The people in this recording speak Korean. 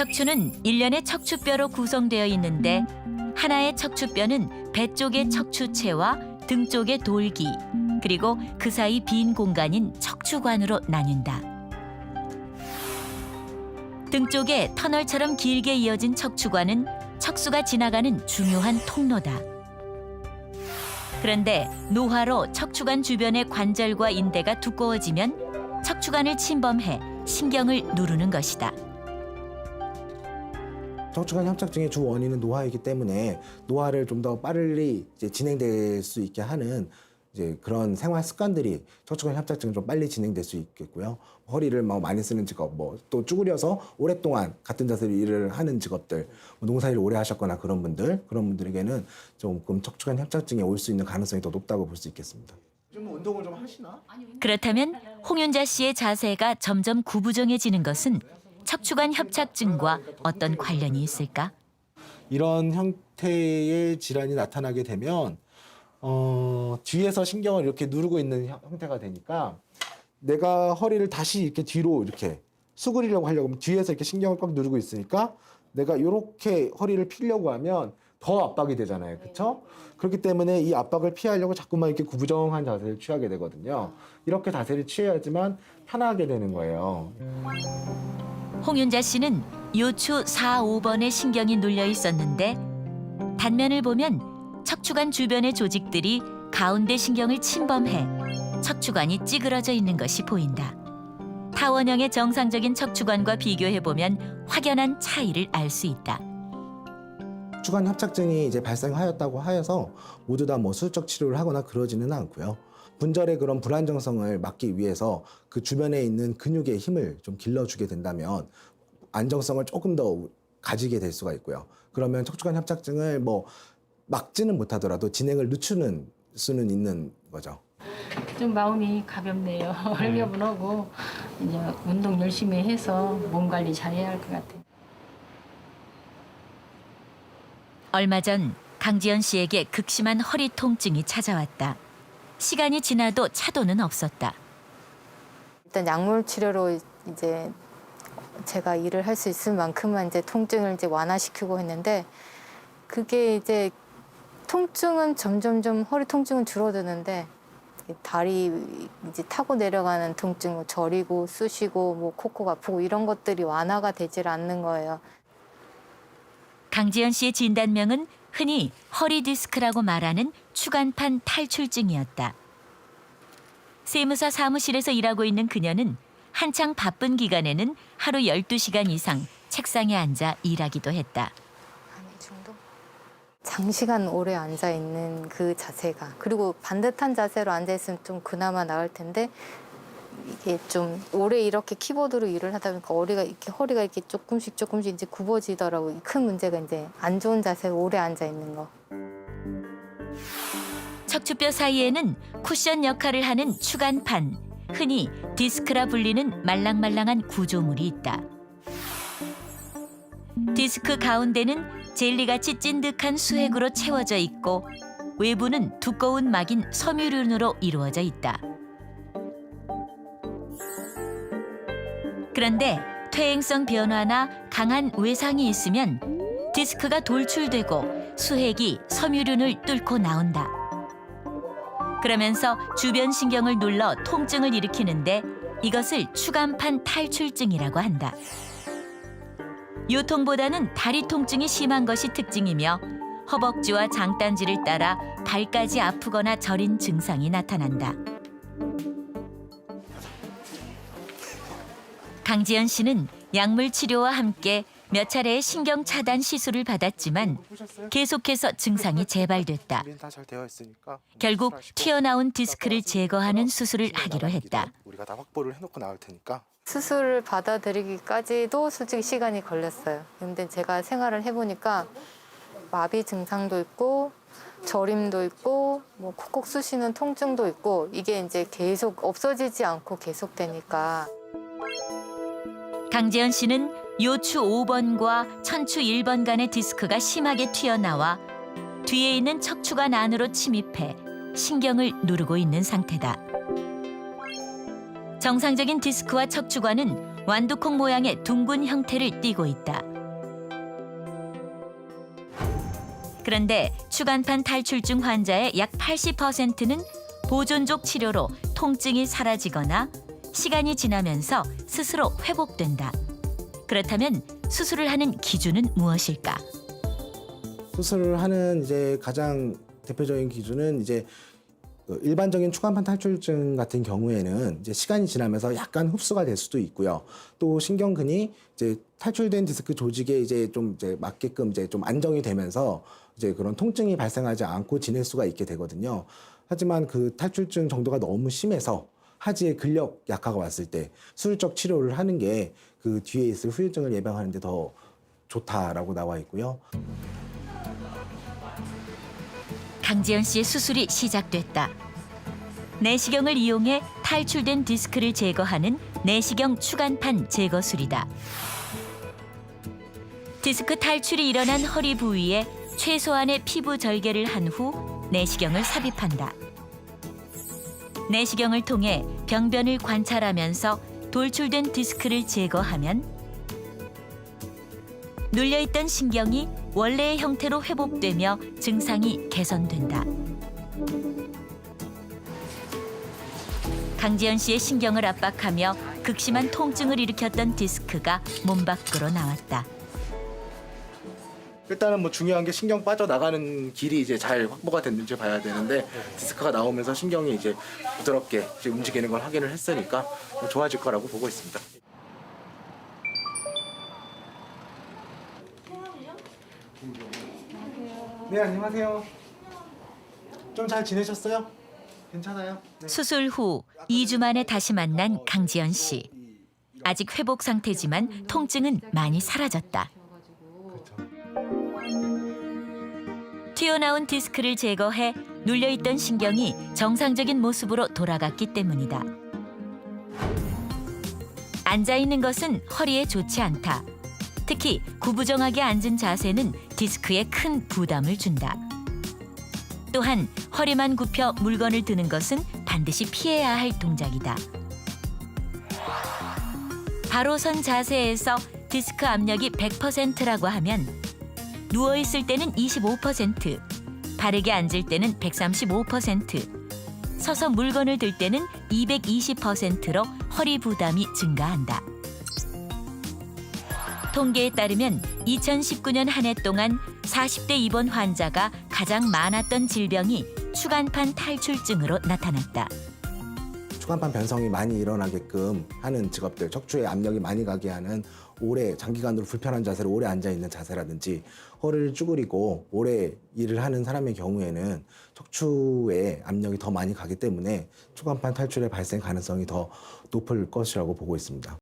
척추는 일련의 척추뼈로 구성되어 있는데 하나의 척추뼈는 배 쪽의 척추체와 등 쪽의 돌기 그리고 그 사이 빈 공간인 척추관으로 나뉜다. 등 쪽에 터널처럼 길게 이어진 척추관은 척수가 지나가는 중요한 통로다. 그런데 노화로 척추관 주변의 관절과 인대가 두꺼워지면 척추관을 침범해 신경을 누르는 것이다. 척추관 협착증의 주 원인은 노화이기 때문에 노화를 좀더 빨리 이제 진행될 수 있게 하는 이제 그런 생활 습관들이 척추관 협착증 좀 빨리 진행될 수 있겠고요. 허리를 막 많이 쓰는 직업, 뭐 또 쭈그려서 오랫동안 같은 자세로 일을 하는 직업들, 뭐 농사일 오래 하셨거나 그런 분들, 그런 분들에게는 조금 척추관 협착증이 올 수 있는 가능성이 더 높다고 볼 수 있겠습니다. 좀 운동을 좀 하시나? 그렇다면 홍윤자 씨의 자세가 점점 구부정해지는 것은 척추관 협착증과 어떤 관련이 있을까? 이런 형태의 질환이 나타나게 되면 어, 뒤에서 신경을 이렇게 누르고 있는 형- 형태가 되니까 내가 허리를 다시 이렇게 뒤로 이렇게 수그리려고 하려고 하면 뒤에서 이렇게 신경을 꽉 누르고 있으니까 내가 이렇게 허리를 피려고 하면 더 압박이 되잖아요. 그렇죠? 그렇기 때문에 이 압박을 피하려고 자꾸만 이렇게 구부정한 자세를 취하게 되거든요. 이렇게 자세를 취해야지만 편하게 되는 거예요. 홍윤자 씨는 요추 4, 5번에 신경이 눌려 있었는데 단면을 보면 척추관 주변의 조직들이 가운데 신경을 침범해 척추관이 찌그러져 있는 것이 보인다. 타원형의 정상적인 척추관과 비교해 보면 확연한 차이를 알 수 있다. 추간 협착증이 이제 발생하였다고 하여서 모두 다 뭐 수술적 치료를 하거나 그러지는 않고요. 분절의 그런 불안정성을 막기 위해서 그 주변에 있는 근육의 힘을 좀 길러주게 된다면 안정성을 조금 더 가지게 될 수가 있고요. 그러면 척추관 협착증을 뭐 막지는 못하더라도 진행을 늦추는 수는 있는 거죠. 좀 마음이 가볍네요. 얼려분하고 이제 운동 열심히 해서 몸 관리 잘해야 할 것 같아요. 얼마 전 강지연 씨에게 극심한 허리 통증이 찾아왔다. 시간이 지나도 차도는 없었다. 일단 약물 치료로 이제 제가 일을 할 수 있을 만큼만 이제 통증을 이제 완화시키고 했는데 그게 이제 통증은 점점점 허리 통증은 줄어드는데 이 다리 이제 타고 내려가는 통증, 뭐 저리고 쑤시고 뭐 콕콕 아프고 이런 것들이 완화가 되질 않는 거예요. 강지연 씨의 진단명은 흔히 허리 디스크라고 말하는 추간판 탈출증이었다. 세무사 사무실에서 일하고 있는 그녀는 한창 바쁜 기간에는 하루 12시간 이상 책상에 앉아 일하기도 했다. 장시간 오래 앉아 있는 그 자세가 그리고 반듯한 자세로 앉아 있으면 좀 그나마 나을 텐데 이게 좀 오래 이렇게 키보드로 일을 하다 보니까 허리가 이렇게 허리가 이렇게 조금씩 조금씩 이제 굽어지더라고. 요 큰 문제가 이제 안 좋은 자세로 오래 앉아 있는 거. 척추뼈 사이에는 쿠션 역할을 하는 추간판, 흔히 디스크라 불리는 말랑말랑한 구조물이 있다. 디스크 가운데는 젤리같이 찐득한 수액으로 채워져 있고 외부는 두꺼운 막인 섬유륜으로 이루어져 있다. 그런데 퇴행성 변화나 강한 외상이 있으면 디스크가 돌출되고 수액이 섬유륜을 뚫고 나온다. 그러면서 주변 신경을 눌러 통증을 일으키는데 이것을 추간판 탈출증이라고 한다. 요통보다는 다리 통증이 심한 것이 특징이며 허벅지와 장단지를 따라 발까지 아프거나 저린 증상이 나타난다. 강지연 씨는 약물 치료와 함께 몇 차례의 신경 차단 시술을 받았지만 계속해서 증상이 재발됐다. 우리는 다잘 되어 있으니까 결국 튀어나온 디스크를 제거하는 수술을 하기로 했다. 우리가 다 확보를 해놓고 나올 테니까 수술을 받아들이기까지도 솔직히 시간이 걸렸어요. 근데 제가 생활을 해보니까 마비 증상도 있고 저림도 있고 뭐 콕콕 쑤시는 통증도 있고 이게 이제 계속 없어지지 않고 계속되니까 강재현 씨는 요추 5번과 천추 1번 간의 디스크가 심하게 튀어나와 뒤에 있는 척추관 안으로 침입해 신경을 누르고 있는 상태다. 정상적인 디스크와 척추관은 완두콩 모양의 둥근 형태를 띠고 있다. 그런데 추간판 탈출증 환자의 약 80%는 보존적 치료로 통증이 사라지거나 시간이 지나면서 스스로 회복된다. 그렇다면 수술을 하는 기준은 무엇일까? 수술을 하는 이제 가장 대표적인 기준은 이제 그 일반적인 추간판 탈출증 같은 경우에는 이제 시간이 지나면서 약간 흡수가 될 수도 있고요. 또 신경근이 이제 탈출된 디스크 조직에 이제 좀 이제 맞게끔 이제 좀 안정이 되면서 이제 그런 통증이 발생하지 않고 지낼 수가 있게 되거든요. 하지만 그 탈출증 정도가 너무 심해서 하지에 근력 약화가 왔을 때 수술적 치료를 하는 게 그 뒤에 있을 후유증을 예방하는 데 더 좋다라고 나와 있고요. 강지연 씨의 수술이 시작됐다. 내시경을 이용해 탈출된 디스크를 제거하는 내시경 추간판 제거술이다. 디스크 탈출이 일어난 허리 부위에 최소한의 피부 절개를 한 후 내시경을 삽입한다. 내시경을 통해 병변을 관찰하면서 돌출된 디스크를 제거하면 눌려있던 신경이 원래의 형태로 회복되며 증상이 개선된다. 강지연 씨의 신경을 압박하며 극심한 통증을 일으켰던 디스크가 몸 밖으로 나왔다. 일단은 뭐 중요한 게 신경 빠져나가는 길이 이제 잘 확보가 됐는지 봐야 되는데 디스크가 나오면서 신경이 이제 부드럽게 이제 움직이는 걸 확인을 했으니까 뭐 좋아질 거라고 보고 있습니다. 네 안녕하세요. 좀 잘 지내셨어요? 괜찮아요? 네. 수술 후 2주 만에 다시 만난 강지연 씨. 아직 회복 상태지만 통증은 많이 사라졌다. 튀어나온 디스크를 제거해 눌려있던 신경이 정상적인 모습으로 돌아갔기 때문이다. 앉아 있는 것은 허리에 좋지 않다. 특히 구부정하게 앉은 자세는 디스크에 큰 부담을 준다. 또한 허리만 굽혀 물건을 드는 것은 반드시 피해야 할 동작이다. 바로 선 자세에서 디스크 압력이 100%라고 하면 누워 있을 때는 25%, 바르게 앉을 때는 135%, 서서 물건을 들 때는 220%로 허리 부담이 증가한다. 통계에 따르면 2019년 한 해 동안 40대 입원 환자가 가장 많았던 질병이 추간판 탈출증으로 나타났다. 추간판 변성이 많이 일어나게끔 하는 직업들, 척추에 압력이 많이 가게 하는 오래 장기간으로 불편한 자세로 오래 앉아 있는 자세라든지 허리를 쭈그리고 오래 일을 하는 사람의 경우에는 척추에 압력이 더 많이 가기 때문에 추간판 탈출의 발생 가능성이 더 높을 것이라고 보고 있습니다.